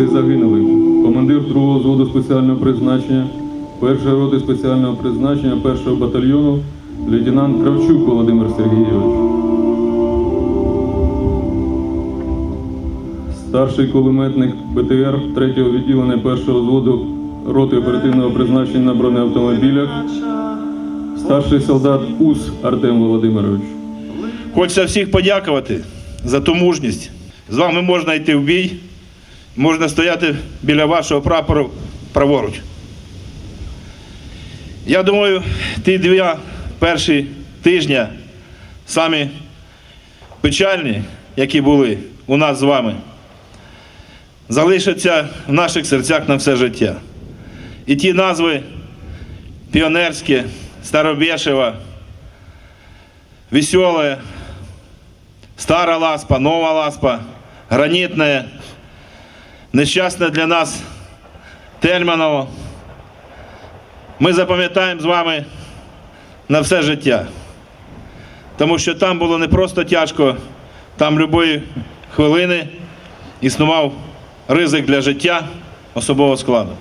ліквідації загинулих. Командир другого взводу спеціального призначення, першої роти спеціального призначення, першого батальйону, лейтенант Кравчук Володимир Сергійович. Старший кулеметник БТР 3-го відділення першого взводу роти оперативного призначення на бронеавтомобілях. Старший солдат УС Артем Володимирович. Хочеться всіх подякувати за ту мужність. З вами можна йти в бій, можна стояти біля вашого прапору праворуч. Я думаю, ті дві перші тижні самі печальні, які були у нас з вами, залишаться в наших серцях на все життя. І ті назви піонерські, Старобєшева, Веселая, Стара ласпа, нова ласпа, гранітне, нещасне для нас Тельманово. Ми запам'ятаємо з вами на все життя. Тому що там було не просто тяжко, там любої хвилини існував ризик для життя особового складу.